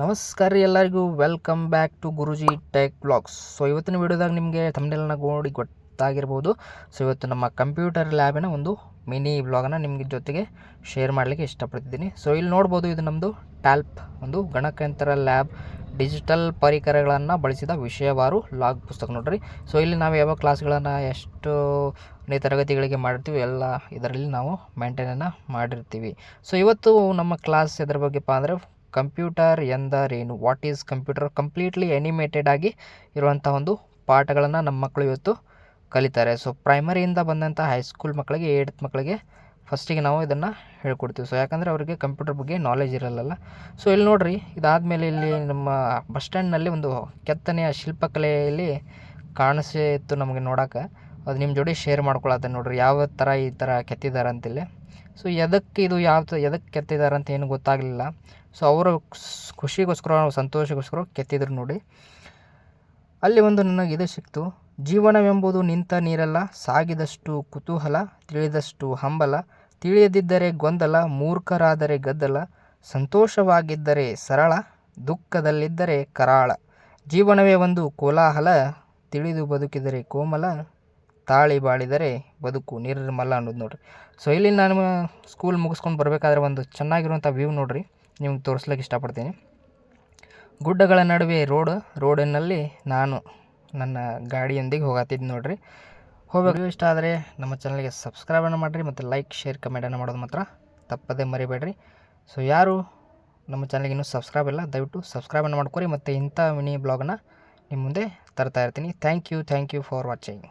ನಮಸ್ಕಾರ ರೀ ಎಲ್ಲರಿಗೂ. Welcome back to Guruji tech blogs so ಇವತ್ತಿನ ವಿಡಿಯೋದಾಗ ನಿಮಗೆ ತಮ್ಮನೆಲ್ಲ ನೋಡಿ ಗೊತ್ತಾಗಿರ್ಬೋದು. ಸೊ ಇವತ್ತು ನಮ್ಮ ಕಂಪ್ಯೂಟರ್ ಲ್ಯಾಬಿನ ಒಂದು ಮಿನಿ ಬ್ಲಾಗನ್ನು ನಿಮಗೆ ಜೊತೆಗೆ ಶೇರ್ ಮಾಡಲಿಕ್ಕೆ ಇಷ್ಟಪಡ್ತಿದ್ದೀನಿ. ಸೊ ಇಲ್ಲಿ ನೋಡ್ಬೋದು ಇದು ನಮ್ಮದು ಟ್ಯಾಲ್ಪ್ ಒಂದು ಗಣಕಯಂತ್ರ ಲ್ಯಾಬ್ ಡಿಜಿಟಲ್ ಪರಿಕರಗಳನ್ನು ಬಳಸಿದ ವಿಷಯವಾರು ಲಾಗ್ ಪುಸ್ತಕ ನೋಡ್ರಿ. ಸೊ ಇಲ್ಲಿ ನಾವು ಯಾವ ಕ್ಲಾಸ್ಗಳನ್ನು ಎಷ್ಟು ನೇ ತರಗತಿಗಳಿಗೆ ಮಾಡಿರ್ತೀವಿ ಎಲ್ಲ ಇದರಲ್ಲಿ ನಾವು ಮೇಂಟೈನನ್ನು ಮಾಡಿರ್ತೀವಿ. ಸೊ ಇವತ್ತು ನಮ್ಮ ಕ್ಲಾಸ್ ಇದ್ರ ಬಗ್ಗೆಪ್ಪ ಅಂದರೆ ಕಂಪ್ಯೂಟರ್ ಎಂದರೇನು? What is computer completely animated ಆಗಿ ಇರುವಂಥ ಒಂದು ಪಾಠಗಳನ್ನು ನಮ್ಮ ಮಕ್ಕಳು ಇವತ್ತು ಕಲಿತಾರೆ. ಸೊ ಪ್ರೈಮರಿಯಿಂದ ಬಂದಂಥ ಹೈಸ್ಕೂಲ್ ಮಕ್ಕಳಿಗೆ ಏಯ್ಟ್ ಮಕ್ಕಳಿಗೆ ಫಸ್ಟಿಗೆ ನಾವು ಇದನ್ನು ಹೇಳ್ಕೊಡ್ತೀವಿ. ಸೊ ಯಾಕಂದರೆ ಅವರಿಗೆ ಕಂಪ್ಯೂಟರ್ ಬಗ್ಗೆ ನಾಲೆಜ್ ಇರಲ್ಲ ಸೊ ಇಲ್ಲಿ ನೋಡಿರಿ, ಇದಾದಮೇಲೆ ಇಲ್ಲಿ ನಮ್ಮ ಬಸ್ ಸ್ಟ್ಯಾಂಡ್ನಲ್ಲಿ ಒಂದು ಕೆತ್ತನೆಯ ಶಿಲ್ಪಕಲೆಯಲ್ಲಿ ಕಾಣಿಸಿತ್ತು ನಮಗೆ ನೋಡೋಕೆ. ಅದು ನಿಮ್ಮ ಜೋಡಿ ಶೇರ್ ಮಾಡ್ಕೊಳತ್ತೆ ನೋಡ್ರಿ. ಯಾವ ಥರ ಈ ಥರ ಕೆತ್ತಿದ್ದಾರೆ ಅಂತಿಲ್ಲಿ. ಸೊ ಎದಕ್ಕೆ ಇದು ಯಾವ ಎದಕ್ಕೆ ಕೆತ್ತಿದ್ದಾರೆ ಅಂತ ಏನು ಗೊತ್ತಾಗಲಿಲ್ಲ. ಸೊ ಅವರು ಖುಷಿಗೋಸ್ಕರ ಸಂತೋಷಗೋಸ್ಕರ ಕೆತ್ತಿದ್ರು ನೋಡಿ. ಅಲ್ಲಿ ಒಂದು ನನಗೆ ಇದು ಸಿಕ್ತು. ಜೀವನವೆಂಬುದು ನಿಂತ ನೀರಲ್ಲ, ಸಾಗಿದಷ್ಟು ಕುತೂಹಲ, ತಿಳಿದಷ್ಟು ಹಂಬಲ. ತಿಳಿಯದಿದ್ದರೆ ಗೊಂದಲ, ಮೂರ್ಖರಾದರೆ ಗದ್ದಲ. ಸಂತೋಷವಾಗಿದ್ದರೆ ಸರಳ, ದುಃಖದಲ್ಲಿದ್ದರೆ ಕರಾಳ. ಜೀವನವೇ ಒಂದು ಕೋಲಾಹಲ, ತಿಳಿದು ಬದುಕಿದರೆ ಕೋಮಲ. ತಾಳಿ ಬಾಳಿದರೆ ಬದುಕು ನಿರ್ಮಲ ಅನ್ನೋದು ನೋಡ್ರಿ. ಸೊ ಇಲ್ಲಿ ನಾನು ಸ್ಕೂಲ್ ಮುಗಿಸ್ಕೊಂಡು ಬರಬೇಕಾದ್ರೆ ಒಂದು ಚೆನ್ನಾಗಿರುವಂಥ ವ್ಯೂ ನೋಡ್ರಿ. ನಿಮ್ಗೆ ತೋರಿಸ್ಲಿಕ್ಕೆ ಇಷ್ಟಪಡ್ತೀನಿ. ಗುಡ್ಡಗಳ ನಡುವೆ ರೋಡ್ ರೋಡಿನಲ್ಲಿ ನಾನು ನನ್ನ ಗಾಡಿಯೊಂದಿಗೆ ಹೋಗತ್ತಿದ್ದು ನೋಡ್ರಿ. ಹೋಗಬೇಕು. ಇಷ್ಟ ಆದರೆ ನಮ್ಮ ಚಾನಲ್ಗೆ ಸಬ್ಸ್ಕ್ರೈಬನ್ನು ಮಾಡಿರಿ ಮತ್ತು ಲೈಕ್ ಶೇರ್ ಕಮೆಂಟನ್ನು ಮಾಡೋದು ಮಾತ್ರ ತಪ್ಪದೇ ಮರಿಬೇಡ್ರಿ. ಸೊ ಯಾರು ನಮ್ಮ ಚಾನಲ್ಗೆ ಇನ್ನೂ ಸಬ್ಸ್ಕ್ರೈಬ್ ಇಲ್ಲ, ದಯವಿಟ್ಟು ಸಬ್ಸ್ಕ್ರೈಬನ್ನು ಮಾಡ್ಕೊರಿ ಮತ್ತು ಇಂಥ ಮಿನಿ ಬ್ಲಾಗನ್ನು ನಿಮ್ಮ ಮುಂದೆ ತರ್ತಾ ಇರ್ತೀನಿ. Thank you thank you for watching